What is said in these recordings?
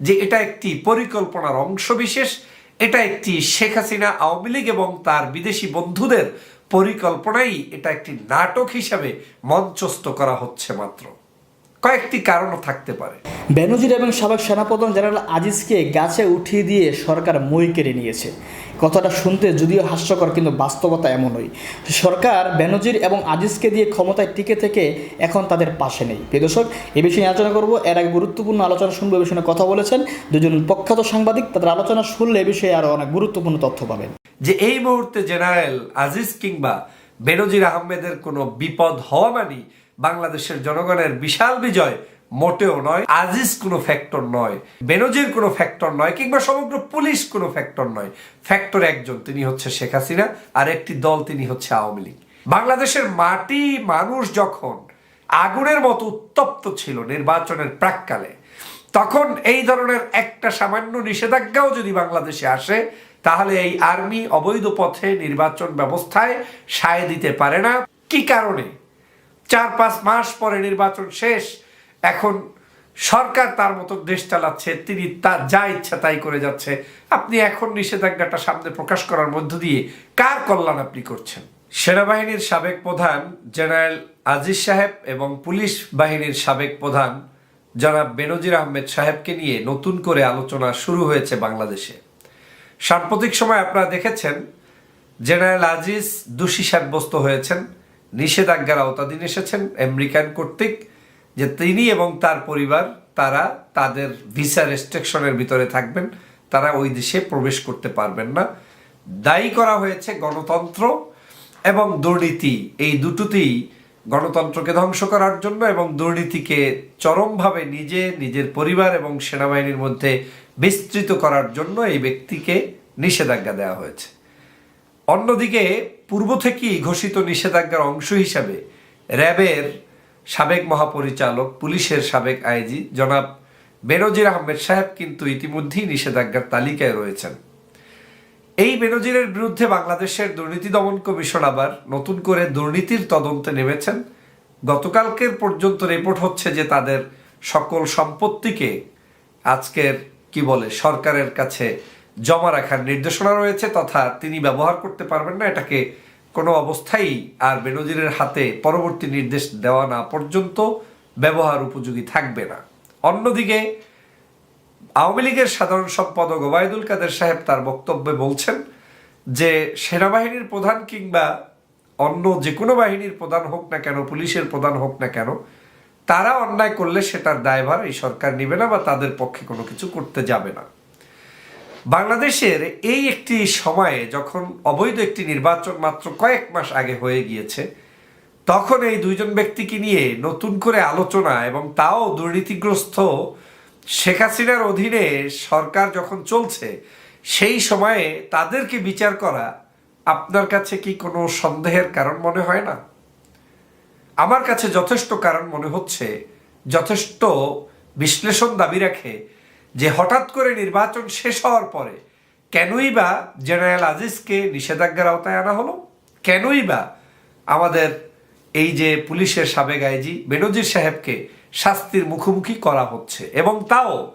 যে এটা একটি পরিকল্পনার অংশ বিশেষ, এটা একটি শেখ হাসিনা আওয়ামী লীগ এবং তার বিদেশি বন্ধুদের পরিকল্পনাই এটা একটি নাটক হিসাবে মঞ্চস্থ করা হচ্ছে মাত্র। কয়েকটি কারণও থাকতে পারে। বেনজির এবং সাবেক সেনাপ্রধান জেনারেল আজিজকে গাছে উঠিয়ে দিয়ে সরকার মই কেড়ে নিয়েছে। কথাটা শুনতে যদিও হাস্যকর কিন্তু বাস্তবতা এমনই। সরকার বেনজির এবং আজিজকে দিয়ে ক্ষমতায় টিকে থেকে এখন তাদের পাশে নেই। প্রিয় দর্শক এ বিষয়ে আলোচনা করব। এর আগে গুরুত্বপূর্ণ আলোচনা শুনব এ বিষয়ে কথা বলেছেন দুজন প্রখ্যাত সাংবাদিক। তাদের আলোচনা শুনলে এ বিষয়ে আরও অনেক গুরুত্বপূর্ণ তথ্য পাবেন। যে এই মুহূর্তে জেনারেল আজিজ কিংবা বেনজির আহমেদের কোনো বিপদ হওয়া মানি বাংলাদেশের জনগণের বিশাল বিজয় মোটেও নয়, আজিজ কোনো ফ্যাক্টর নয়, বেনজির কোনো ফ্যাক্টর নয়, কিংবা সমগ্র পুলিশ কোনো ফ্যাক্টর নয়। ফ্যাক্টর একজন, তিনি হচ্ছে শেখ হাসিনা, আর একটি দল তিনি হচ্ছে আওয়ামী লীগ। বাংলাদেশের মাটি মানুষ যখন আগুনের মতো উত্তপ্ত ছিল নির্বাচনের প্রাককালে, তখন এই ধরনের একটা সামান্য নিষেধাজ্ঞাও যদি বাংলাদেশে আসে, তাহলে এই আর্মি অবৈধ পথে নির্বাচন ব্যবস্থায় সায় দিতে পারে না। কি কারণে? চার পাঁচ মাস পরে নির্বাচন শেষ, এখন সরকার তার মতো দেশ চালাচ্ছে, তিনি তা যা ইচ্ছা তাই করে যাচ্ছে। আপনি এখন নিষেধাজ্ঞাটা সামনে প্রকাশ করার মধ্য দিয়ে কার কল্যাণ আপনি করছেন? সেনাবাহিনীর সাবেক প্রধান জেনারেল আজিজ সাহেব এবং পুলিশ বাহিনীর সাবেক প্রধান জনাব বেনজির আহমেদ সাহেবকে নিয়ে নতুন করে আলোচনা শুরু হয়েছে বাংলাদেশে। সাম্প্রতিক সময় আপনারা দেখেছেন, জেনারেল আজিজ দোষী সাব্যস্ত হয়েছেন। নিষেধাজ্ঞার আওতাধীন এসেছেন আমেরিকান কর্তৃক, যে তিনি এবং তার পরিবার, তারা তাদের ভিসা রেস্ট্রিকশনের ভিতরে থাকবেন, তারা ওই দেশে প্রবেশ করতে পারবেন না। দায়ী করা হয়েছে গণতন্ত্র এবং দুর্নীতি। এই দুটোতেই গণতন্ত্রকে ধ্বংস করার জন্য এবং দুর্নীতিকে চরমভাবে নিজে, নিজের পরিবার এবং সেনাবাহিনীর মধ্যে বিস্তৃত করার জন্য এই ব্যক্তিকে নিষেধাজ্ঞা দেওয়া হয়েছে। অন্যদিকে পূর্ব থেকেই ঘোষিত নিষেধাজ্ঞার অংশ হিসাবে র্যাবের সাবেক মহাপরিচালক, পুলিশের সাবেক আইজি জনাব বেনজির আহমেদ সাহেব কিন্তু ইতিমধ্যেই নিষেধাজ্ঞার তালিকায় রয়েছেন। এই বেনজিরের বিরুদ্ধে বাংলাদেশের দুর্নীতি দমন কমিশন আবার নতুন করে দুর্নীতির তদন্তে নেমেছেন। গতকালকের পর্যন্ত রিপোর্ট হচ্ছে যে তাদের সকল সম্পত্তিকে আজকের, কি বলে, সরকারের কাছে জমা রাখার নির্দেশনা রয়েছে তথা তিনি ব্যবহার করতে পারবেন না। এটাকে কোনো অবস্থায় আর বেনজিরের হাতে পরবর্তী নির্দেশ দেওয়া না পর্যন্ত ব্যবহার উপযোগী থাকবে না। অন্যদিকে, আওয়ামী লীগের সাধারণ সম্পাদক ওবায়দুল কাদের সাহেব তার বক্তব্যে বলছেন যে, সেনাবাহিনীর প্রধান কিংবা অন্য যে কোনো বাহিনীর প্রধান হোক না কেন, পুলিশের প্রধান হোক না কেন, তারা অন্যায় করলে সেটার দায়ভার এই সরকার নেবে না বা তাদের পক্ষে কোনো কিছু করতে যাবে না। বাংলাদেশের এই একটি সময়ে যখন অবৈধ একটি নির্বাচন মাত্র কয়েক মাস আগে হয়ে গিয়েছে, তখন এই দুইজন ব্যক্তিকে নিয়ে নতুন করে আলোচনা এবং তাও দুর্নীতিগ্রস্ত শেখ হাসিনার অধীনে সরকার যখন চলছে, সেই সময়ে তাদেরকে বিচার করা আপনার কাছে কি কোনো সন্দেহের কারণ মনে হয় না? আমার কাছে যথেষ্ট কারণ মনে হচ্ছে, যথেষ্ট বিশ্লেষণ দাবি রাখে যে হঠাৎ করে নির্বাচন শেষ হওয়ার পরে কেনই বা জেনারেল আজিজকে নিষেধাজ্ঞার আওতায় আনা হলো? কেনই বা আমাদের এই যে পুলিশের সাবেক আইজি বেনজির সাহেবকে শাস্তির মুখোমুখি করা হচ্ছে এবং তাও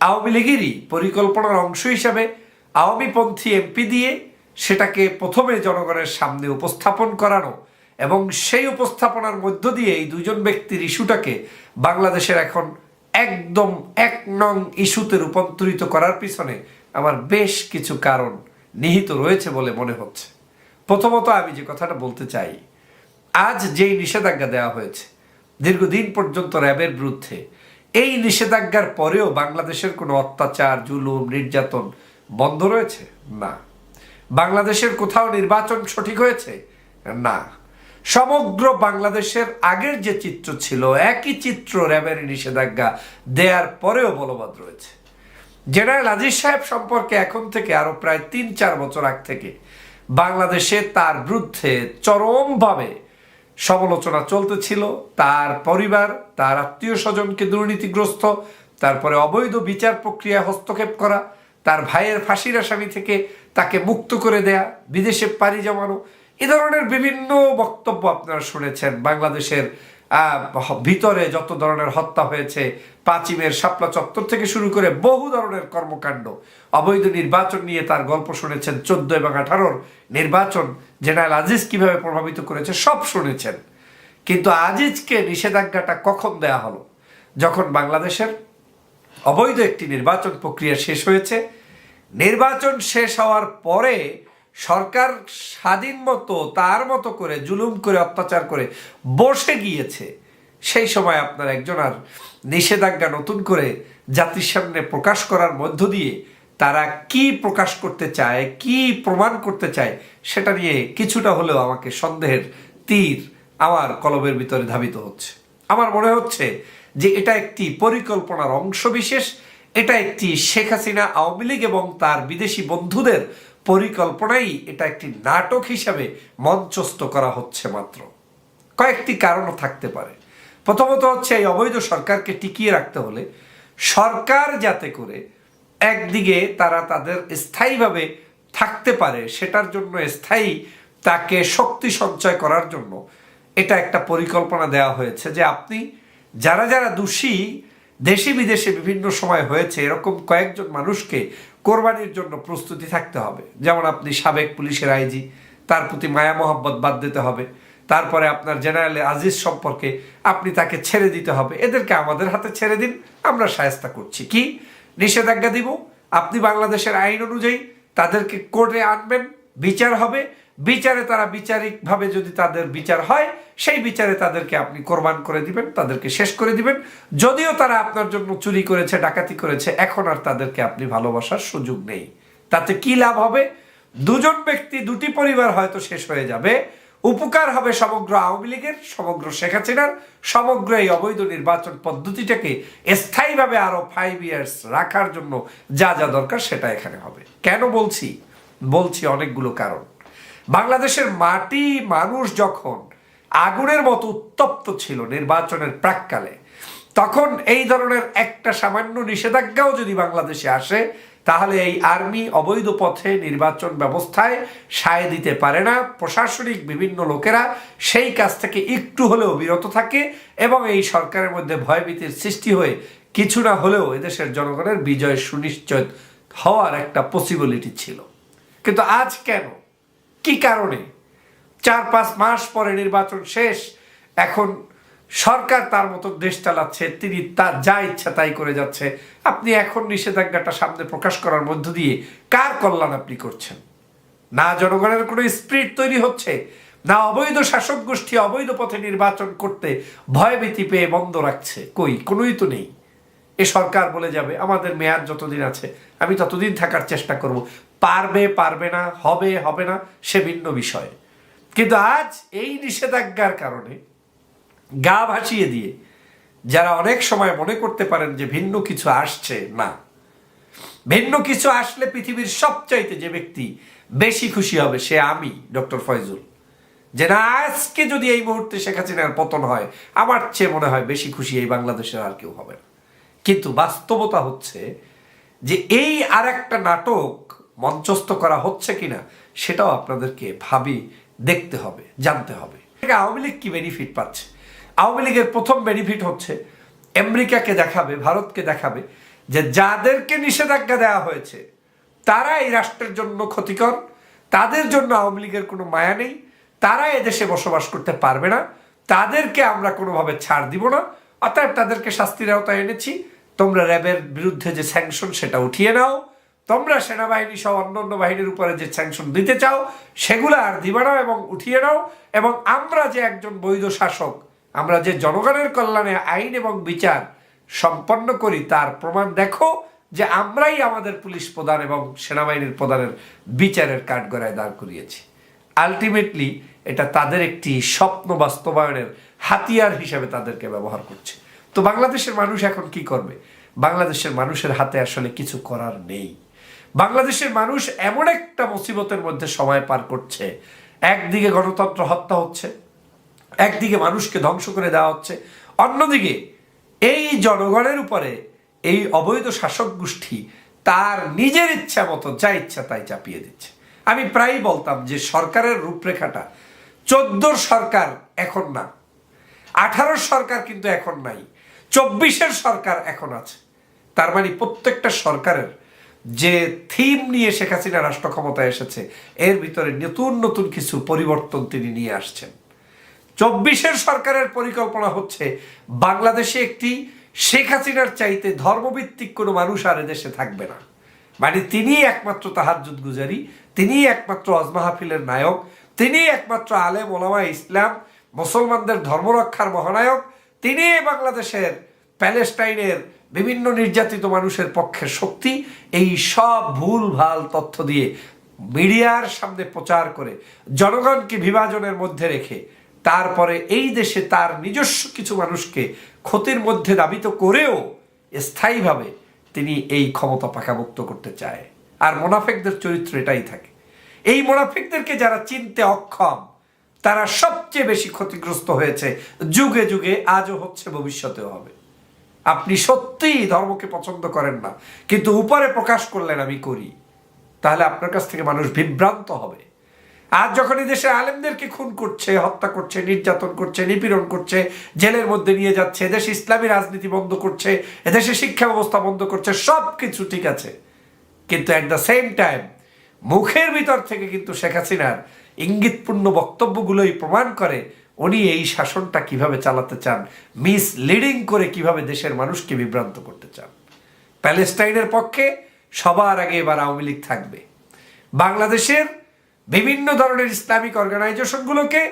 আওয়ামী লীগেরই পরিকল্পনার অংশ হিসাবে আওয়ামীপন্থী এমপি দিয়ে সেটাকে প্রথমে জনগণের সামনে উপস্থাপন করানো এবং সেই উপস্থাপনার মধ্য দিয়ে এই দুজন ব্যক্তির ইস্যুটাকে বাংলাদেশের এখন একদম এক নং ইস্যুতে রূপান্তরিত করার পিছনে আমার বেশ কিছু কারণ নিহিত রয়েছে বলে মনে হচ্ছে। প্রথমত আমি যে কথাটা বলতে চাই, আজ যেই নিষেধাজ্ঞা দেওয়া হয়েছে, দীর্ঘদিন পর্যন্ত র্যাবের বিরুদ্ধে, এই নিষেধাজ্ঞার পরেও বাংলাদেশের কোনো অত্যাচার, জুলুম, নির্যাতন বন্ধ রয়েছে? না। বাংলাদেশের কোথাও নির্বাচন সঠিক হয়েছে? না। সমগ্র বাংলাদেশের আগের যে চিত্র ছিল, একই চিত্র র্যাবের নিষেধাজ্ঞা দেওয়ার পরেও বলবৎ রয়েছে। জেনারেল আজিজ সাহেব সম্পর্কে এখন থেকে আরও প্রায় তিন চার বছর আগ থেকে বাংলাদেশে তার বিরুদ্ধে চরমভাবে সমালোচনা চলতেছিল। তার পরিবার, তার আত্মীয় স্বজনকে দুর্নীতিগ্রস্ত, তারপরে অবৈধ বিচার প্রক্রিয়া হস্তক্ষেপ করা, তার ভাইয়ের ফাঁসির আসামি থেকে তাকে মুক্ত করে দেয়া, বিদেশে পাড়ি জমানো এ ধরনের বিভিন্ন বক্তব্য আপনারা শুনেছেন। বাংলাদেশের ভিতরে যত ধরনের হত্যা হয়েছে পাঁচিমের শাপলা চত্বর থেকে শুরু করে বহু ধরনের কর্মকাণ্ড, অবৈধ নির্বাচন নিয়ে তার গল্প শুনেছেন চোদ্দ এবং আঠারোর নির্বাচন, জেনারেল আজিজ কীভাবে প্রভাবিত করেছে সব শুনেছেন। কিন্তু আজিজকে নিষেধাজ্ঞাটা কখন দেয়া হলো? যখন বাংলাদেশের অবৈধ একটি নির্বাচন প্রক্রিয়া শেষ হয়েছে, নির্বাচন শেষ হওয়ার পরে সরকার স্বাধীন মতো, তার মতো করে, জুলুম করে, অত্যাচার করে বসে গিয়েছে। সেই সময় আপনার একজন আর নিষেধাজ্ঞা নতুন করে জাতির সামনে প্রকাশ করার মধ্য দিয়ে তারা কি প্রকাশ করতে চায়, কি প্রমাণ করতে চায়, সেটা নিয়ে কিছুটা হলেও আমাকে সন্দেহের তীর আমার কলবের ভিতরে ধাবিত হচ্ছে। আমার মনে হচ্ছে যে এটা একটি পরিকল্পনার অংশ বিশেষ এটা একটি শেখ হাসিনা, আওয়ামী লীগ এবং তার বিদেশি বন্ধুদের পরিকল্পনাই এটা একটি নাটক হিসাবে মঞ্চস্থ করা হচ্ছে মাত্র। কয়েকটি কারণও থাকতে পারে। প্রথমত হচ্ছে এই অবৈধ সরকারকে টিকিয়ে রাখতে হলে সরকার যাতে করে একদিকে তারা তাদের স্থায়ীভাবে থাকতে পারে, সেটার জন্য স্থায়ী তাকে শক্তি সঞ্চয় করার জন্য এটা একটা পরিকল্পনা দেওয়া হয়েছে যে আপনি যারা যারা দোষী দেশে বিদেশে বিভিন্ন সময় হয়েছে, এরকম কয়েকজন মানুষকে কোরবানির জন্য প্রস্তুতি থাকতে হবে। যেমন আপনি সাবেক পুলিশের আইজি, তার প্রতি মায়া মহব্বত বাদ দিতে হবে। তারপরে আপনার জেনারেল আজিজ সম্পর্কে আপনি তাকে ছেড়ে দিতে হবে। এদেরকে আমাদের হাতে ছেড়ে দিন, আমরা সায়স্তা করছি। কি? নিষেধাজ্ঞা দিব? আপনি বাংলাদেশের আইন অনুযায়ী তাদেরকে কোর্টে আনবেন বিচার হবে। বিচারে তারা বিচারিকভাবে যদি তাদের বিচার হয়, সেই বিচারে তাদেরকে আপনি কোরবান করে দিবেন, তাদেরকে শেষ করে দিবেন। যদিও তারা আপনার জন্য চুরি করেছে, ডাকাতি করেছে, এখন আর তাদেরকে আপনি ভালোবাসার সুযোগ নেই। তাতে কি লাভ হবে? দুজন ব্যক্তি, দুটি পরিবার হয়তো শেষ হয়ে যাবে। উপকার হবে সমগ্র আওয়ামী লীগের, সমগ্র শেখ হাসিনার, সমগ্র এই অবৈধ নির্বাচন পদ্ধতিটাকে স্থায়ীভাবে আরও ফাইভ ইয়ার্স রাখার জন্য যা যা দরকার সেটা এখানে হবে। কেন বলছি? বলছি অনেকগুলো কারণ। বাংলাদেশের মাটি মানুষ যখন আগুনের মতো উত্তপ্ত ছিল নির্বাচনের প্রাককালে, তখন এই ধরনের একটা সামান্য নিষেধাজ্ঞাও যদি বাংলাদেশে আসে, তাহলে এই আর্মি অবৈধ পথে নির্বাচন ব্যবস্থায় সায় দিতে পারে না। প্রশাসনিক বিভিন্ন লোকেরা সেই কাজ থেকে একটু হলেও বিরত থাকে এবং এই সরকারের মধ্যে ভয়ভীতির সৃষ্টি হয়ে কিছু না হলেও এদেশের জনগণের বিজয় সুনিশ্চিত হওয়ার একটা পসিবিলিটি ছিল। কিন্তু আজ কেন? কি কারণে? চার, পাঁচ মাস পরে নির্বাচন শেষ, এখন সরকার তার মতো দেশ চালাচ্ছে, তিনি তার যা ইচ্ছা তাই করে যাচ্ছে। আপনি এখন নিষেধাজ্ঞাটা সামনে প্রকাশ করার মধ্য দিয়ে কার কল্যাণ আপনি করছেন? না জনগণের কোনো স্পিরিট তৈরি হচ্ছে, না অবৈধ শাসক গোষ্ঠী অবৈধ পথে নির্বাচন করতে ভয়ভীতি পেয়ে বন্ধ রাখছে? কই? কোনোই তো নেই। এ সরকার বলে যাবে, আমাদের মেয়াদ যতদিন আছে, আমি ততদিন থাকার চেষ্টা করব। পারবে পারবে না, হবে হবে না, সে ভিন্ন বিষয়। কিন্তু আজ এই নিষেধাজ্ঞার কারণে গা ভাসিয়ে দিয়ে যারা অনেক সময় মনে করতে পারেন যে ভিন্ন কিছু আসছে, না। ভিন্ন কিছু আসলে পৃথিবীর সবচাইতে যে ব্যক্তি বেশি খুশি হবে সে আমি, ডক্টর ফয়জুল। যে না, আজকে যদি এই মুহূর্তে শেখ হাসিনার পতন হয়, আমার চেয়ে মনে হয় বেশি খুশি এই বাংলাদেশের আর কেউ হবে না। কিন্তু বাস্তবতা হচ্ছে যে এই আর একটা নাটক মঞ্চস্থ করা হচ্ছে কিনা সেটাও আপনাদেরকে ভাবি, দেখতে হবে, জানতে হবে। আওয়ামী লীগ কি বেনিফিট পাচ্ছে? আওয়ামী লীগের প্রথম বেনিফিট হচ্ছে, আমেরিকাকে দেখাবে, ভারতকে দেখাবে যে যাদেরকে নিষেধাজ্ঞা দেওয়া হয়েছে, তারা এই রাষ্ট্রের জন্য ক্ষতিকর, তাদের জন্য আওয়ামী লীগের কোনো মায়া নেই, তারা এদেশে বসবাস করতে পারবে না, তাদেরকে আমরা কোনোভাবে ছাড় দিব না, অতএব তাদেরকে শাস্তির আওতায় এনেছি, তোমরা র্যাবের বিরুদ্ধে যে স্যাংশন সেটা উঠিয়ে নাও। তোমরা সেনাবাহিনী সহ অন্যান্য বাহিনীর উপরে যে স্যাংশন দিতে চাও, সেগুলো আর দিবা নাও এবং উঠিয়ে নাও এবং আমরা যে একজন বৈধ শাসক, আমরা যে জনগণের কল্যাণে আইন এবং বিচার সম্পন্ন করি, তার প্রমাণ দেখো যে আমরাই আমাদের পুলিশ প্রধান এবং সেনাবাহিনীর প্রধানের বিচারের কাঠগড়ায় দাঁড় করিয়েছি। আলটিমেটলি এটা তাদের একটি স্বপ্ন বাস্তবায়নের হাতিয়ার হিসেবে তাদেরকে ব্যবহার করছে। তো বাংলাদেশের মানুষ এখন কি করবে? বাংলাদেশের মানুষের হাতে আসলে কিছু করার নেই। বাংলাদেশের মানুষ এমন একটা মুসিবতের মধ্যে সময় পার করছে। একদিকে গণতন্ত্র হত্যা হচ্ছে, একদিকে মানুষকে ধ্বংস করে দেওয়া হচ্ছে। অন্যদিকে এই জনগণের উপরে এই অবৈধ শাসক গোষ্ঠী তার নিজের ইচ্ছা মতো যা ইচ্ছা তাই চাপিয়ে দিচ্ছে। আমি প্রায়ই বলতাম যে সরকারের রূপরেখাটা চোদ্দোর সরকার এখন না, আঠারোর সরকার কিন্তু এখন নাই, চব্বিশের সরকার এখন আছে। তার মানে প্রত্যেকটা সরকারের যে থিম নিয়ে শেখ হাসিনা রাষ্ট্র ক্ষমতায় এসেছে, এর ভিতরে নতুন নতুন কিছু পরিবর্তন তিনি নিয়ে আসছেন। চব্বিশের সরকারের পরিকল্পনা হচ্ছে, বাংলাদেশে একটি শেখ হাসিনার চাইতে ধর্মভিত্তিক কোনো মানুষ আর এদেশে থাকবে না। মানে তিনি একমাত্র তাহাজুদ গুজারি তিনি একমাত্র অজমাহাফিলের নায়ক তিনি একমাত্র আলেম ওলামা ইসলাম, মুসলমানদের ধর্মরক্ষার মহানায়ক তিনি বাংলাদেশের, প্যালেস্টাইনের বিভিন্ন নির্যাতিত মানুষের পক্ষের শক্তি, এই সব ভুল, ভালো তথ্য দিয়ে মিডিয়ার সামনে প্রচার করে জনগণকে বিভাজনের মধ্যে রেখে তারপরে এই দেশে তার নিজস্ব কিছু মানুষকে ক্ষতির মধ্যে দাবিত করেও স্থায়ীভাবে তিনি এই ক্ষমতা পাকামুক্ত করতে চায়। আর মোনাফেকদের চরিত্র এটাই থাকে। এই মোনাফেকদেরকে যারা চিনতে অক্ষম, তারা সবচেয়ে বেশি ক্ষতিগ্রস্ত হয়েছে। যুগে যুগে আজও হচ্ছে, ভবিষ্যতেও হবে। আপনি সত্যিই ধর্মকে পছন্দ করেন না, কিন্তু উপরে প্রকাশ করলেন, আমি করি। তাহলে আপনার কাছ থেকে মানুষ বিভ্রান্ত হবে। আজ যখন এই দেশে আলেমদেরকে খুন করছে, হত্যা করছে, নির্যাতন করছে, নিপীড়ন করছে, জেলের মধ্যে নিয়ে যাচ্ছে, এদেশে ইসলামী রাজনীতি বন্ধ করছে, এদেশে শিক্ষা ব্যবস্থা বন্ধ করছে সব কিছু ঠিক আছে। কিন্তু অ্যাট দ্য সেম টাইম মুখের ভিতর থেকে কিন্তু শেখ হাসিনার ইঙ্গিতপূর্ণ বক্তব্যগুলোই প্রমাণ করে উনি এই শাসনটা কীভাবে চালাতে চান? মিস লিডিং করে কীভাবে দেশের মানুষকে বিভ্রান্ত করতে চান? প্যালেস্টাইনের পক্ষে সবার আগে এবার আওয়ামী লীগ থাকবে। বাংলাদেশের বিভিন্ন ধরনের ইসলামিক অর্গানাইজেশনগুলোকে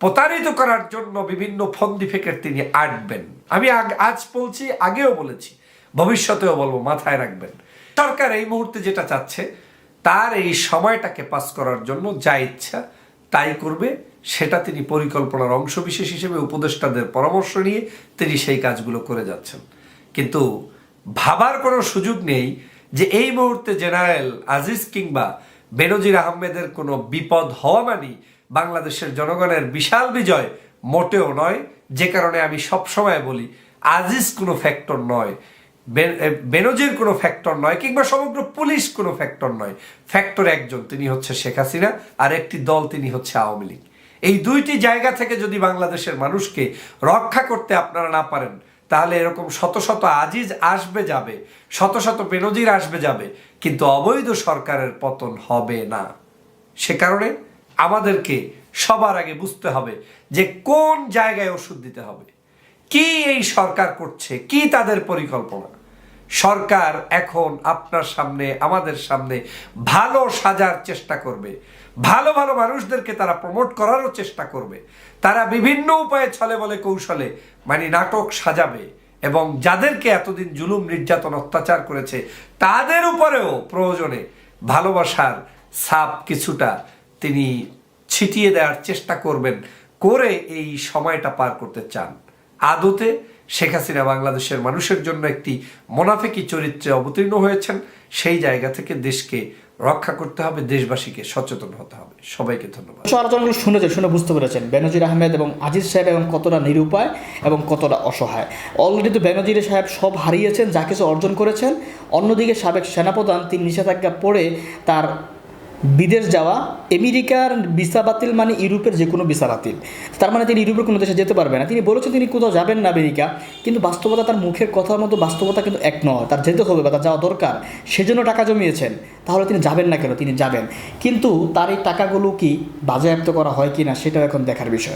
প্রতারিত করার জন্য বিভিন্ন ফন্দি ফেকের তিনি আটবেন। আমি আজ বলছি, আগেও বলেছি, ভবিষ্যতেও বলব, মাথায় রাখবেন। সরকার এই মুহূর্তে যেটা চাচ্ছে, তার এই সময়টাকে পাস করার জন্য যা ইচ্ছা তাই করবে, সেটা তিনি পরিকল্পনার অংশবিশেষ হিসেবে উপদেষ্টাদের পরামর্শ নিয়ে তিনি সেই কাজগুলো করে যাচ্ছেন। কিন্তু ভাবার কোনো সুযোগ নেই যে এই মুহূর্তে জেনারেল আজিজ কিংবা বেনজির আহমেদের কোনো বিপদ হওয়া মানি বাংলাদেশের জনগণের বিশাল বিজয় মোটেও নয়, যে কারণে আমি সবসময় বলি, আজিজ কোনো ফ্যাক্টর নয়। বেনজির কোনো ফ্যাক্টর নয়, কিংবা সমগ্র পুলিশ কোনো ফ্যাক্টর নয়। ফ্যাক্টর একজন, তিনি হচ্ছে শেখ হাসিনা, আর একটি দল তিনি হচ্ছে আওয়ামী লীগ। এই দুইটি জায়গা থেকে যদি বাংলাদেশের মানুষকে রক্ষা করতে আপনারা না পারেন, তাহলে এরকম শত শত আজিজ আসবে যাবে, শত শত বেনজির আসবে যাবে, কিন্তু অবৈধ সরকারের পতন হবে না। সে কারণে আমাদেরকে সবার আগে বুঝতে হবে যে কোন জায়গায় ওষুধ দিতে হবে। কি এই সরকার করছে? কি তাদের পরিকল্পনা? সরকার এখন আপনার সামনে, আমাদের সামনে ভালো সাজার চেষ্টা করবে। ভালো ভালো মানুষদেরকে তারা প্রমোট করারও চেষ্টা করবে। তারা বিভিন্ন উপায়ে ছলে বলে কৌশলে মানে নাটক সাজাবে এবং যাদেরকে এতদিন জুলুম, নির্যাতন, অত্যাচার করেছে, তাদের উপরেও প্রয়োজনে ভালোবাসার সাপ কিছুটা তিনি ছিটিয়ে দেওয়ার চেষ্টা করবেন, করে এই সময়টা পার করতে চান। আদতে শেখ হাসিনা বাংলাদেশের মানুষের জন্য একটি মোনাফেকি চরিত্রে অবতীর্ণ হয়েছেন। সেই জায়গা থেকে দেশকে রক্ষা করতে হবে, দেশবাসীকে সচেতন হতে হবে। সবাইকে ধন্যবাদ। আলোচনাগুলো শুনেছেন, শুনে বুঝতে পেরেছেন। বেনজির আহমেদ এবং আজিজ সাহেব এবং কতটা নিরুপায় এবং কতটা অসহায়। অলরেডি তো বেনজির সাহেব সব হারিয়েছেন, যা কিছু অর্জন করেছেন। অন্যদিকে সাবেক সেনাপ্রধান, তিনি নিষেধাজ্ঞা পড়ে তার বিদেশ যাওয়া, আমেরিকার ভিসা বাতিল মানে ইউরোপের যে কোনো ভিসা বাতিল। তার মানে তিনি ইউরোপের কোনো দেশে যেতে পারবে না। তিনি বলেছেন তিনি কোথাও যাবেন না আমেরিকা, কিন্তু বাস্তবতা তার মুখের কথার মতো বাস্তবতা কিন্তু এক নয়। তার যেতে হবে বা তার যাওয়া দরকার, সেজন্য টাকা জমিয়েছেন। তাহলে তিনি যাবেন না কেন? তিনি যাবেন। কিন্তু তার এই টাকাগুলো কি বাজেয়াপ্ত করা হয় কি না সেটাও এখন দেখার বিষয়।